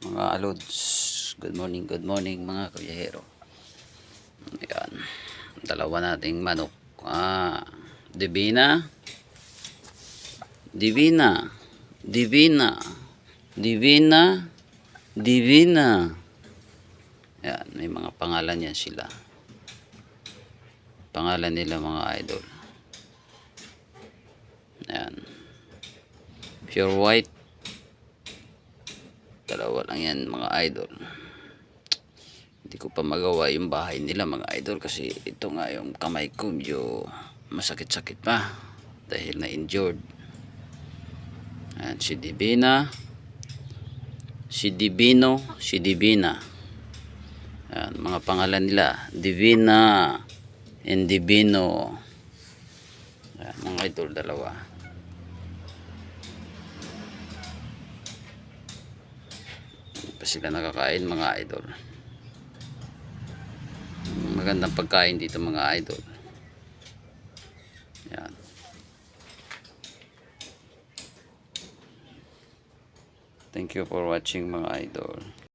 mga alods. Good morning, good morning mga kabiyahero. Ayan. Dalawa nating manok. Ah, Divina. Divina. Divina. Divina. Divina. Ayan, may mga pangalan yan sila. Pangalan nila mga idol. Ayan. Pure white. Dalawa lang yan mga idol. Hindi ko pa magawa yung bahay nila mga idol kasi ito nga yung kamay ko medyo masakit-sakit pa dahil na-injured. Ayan, si Divina. Si Divino. Si Divina. Ayan, mga pangalan nila. Divina and Divino. Ayan, mga idol dalawa. Sila nakakain mga idol. Magandang pagkain dito mga idol. Yan. Thank you for watching mga idol.